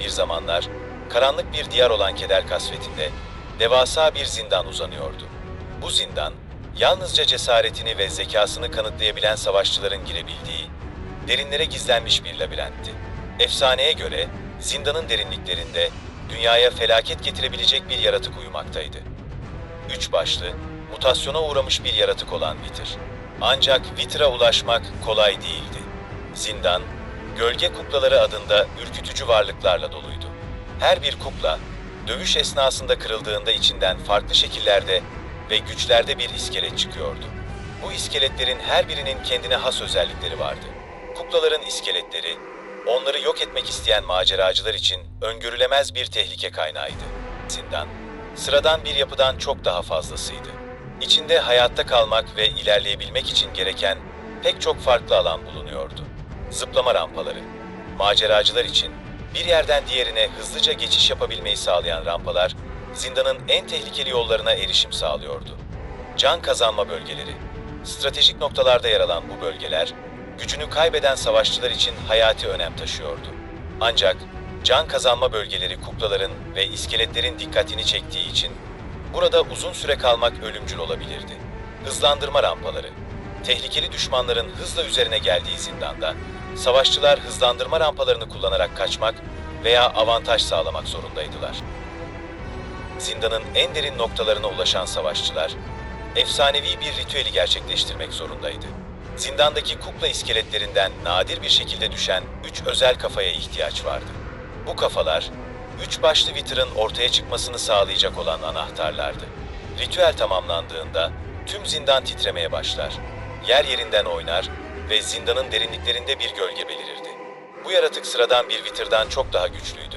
Bir zamanlar karanlık bir diyar olan keder kasvetinde devasa bir zindan uzanıyordu. Bu zindan yalnızca cesaretini ve zekasını kanıtlayabilen savaşçıların girebildiği derinlere gizlenmiş bir labirentti. Efsaneye göre zindanın derinliklerinde dünyaya felaket getirebilecek bir yaratık uyumaktaydı. Üç başlı, mutasyona uğramış bir yaratık olan Wither. Ancak Wither'a ulaşmak kolay değildi. Zindan, gölge kuklaları adında ürkütücü varlıklarla doluydu. Her bir kukla, dövüş esnasında kırıldığında içinden farklı şekillerde ve güçlerde bir iskelet çıkıyordu. Bu iskeletlerin her birinin kendine has özellikleri vardı. Kuklaların iskeletleri, onları yok etmek isteyen maceracılar için öngörülemez bir tehlike kaynağıydı. Zindan, sıradan bir yapıdan çok daha fazlasıydı. İçinde hayatta kalmak ve ilerleyebilmek için gereken pek çok farklı alan bulunuyordu. Zıplama rampaları, maceracılar için bir yerden diğerine hızlıca geçiş yapabilmeyi sağlayan rampalar, zindanın en tehlikeli yollarına erişim sağlıyordu. Can kazanma bölgeleri, stratejik noktalarda yer alan bu bölgeler, gücünü kaybeden savaşçılar için hayati önem taşıyordu. Ancak can kazanma bölgeleri kuklaların ve iskeletlerin dikkatini çektiği için burada uzun süre kalmak ölümcül olabilirdi. Hızlandırma rampaları, tehlikeli düşmanların hızla üzerine geldiği zindanda, savaşçılar hızlandırma rampalarını kullanarak kaçmak veya avantaj sağlamak zorundaydılar. Zindanın en derin noktalarına ulaşan savaşçılar, efsanevi bir ritüeli gerçekleştirmek zorundaydı. Zindandaki kukla iskeletlerinden nadir bir şekilde düşen üç özel kafaya ihtiyaç vardı. Bu kafalar, üç başlı Wither'ın ortaya çıkmasını sağlayacak olan anahtarlardı. Ritüel tamamlandığında tüm zindan titremeye başlar. Yer yerinden oynar ve zindanın derinliklerinde bir gölge belirirdi. Bu yaratık sıradan bir Wither'dan çok daha güçlüydü.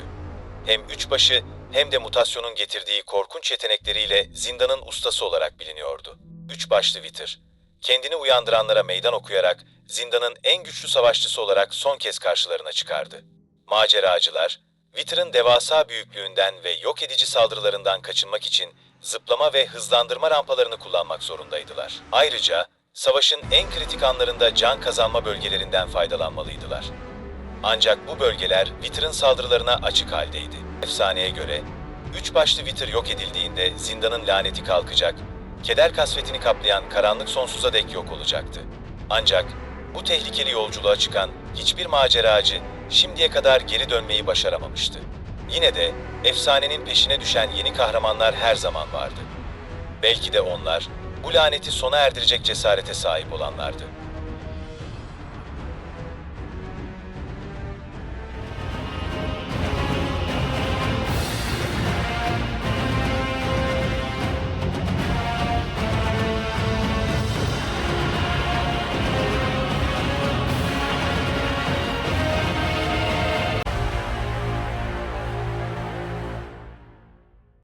Hem üçbaşı hem de mutasyonun getirdiği korkunç yetenekleriyle zindanın ustası olarak biliniyordu. Üç başlı Wither, kendini uyandıranlara meydan okuyarak zindanın en güçlü savaşçısı olarak son kez karşılarına çıkardı. Maceracılar, Wither'ın devasa büyüklüğünden ve yok edici saldırılarından kaçınmak için zıplama ve hızlandırma rampalarını kullanmak zorundaydılar. Ayrıca savaşın en kritik anlarında can kazanma bölgelerinden faydalanmalıydılar. Ancak bu bölgeler Wither'ın saldırılarına açık haldeydi. Efsaneye göre, üç başlı Wither yok edildiğinde zindanın laneti kalkacak, keder kasvetini kaplayan karanlık sonsuza dek yok olacaktı. Ancak bu tehlikeli yolculuğa çıkan hiçbir maceracı şimdiye kadar geri dönmeyi başaramamıştı. Yine de efsanenin peşine düşen yeni kahramanlar her zaman vardı. Belki de onlar bu laneti sona erdirecek cesarete sahip olanlardı.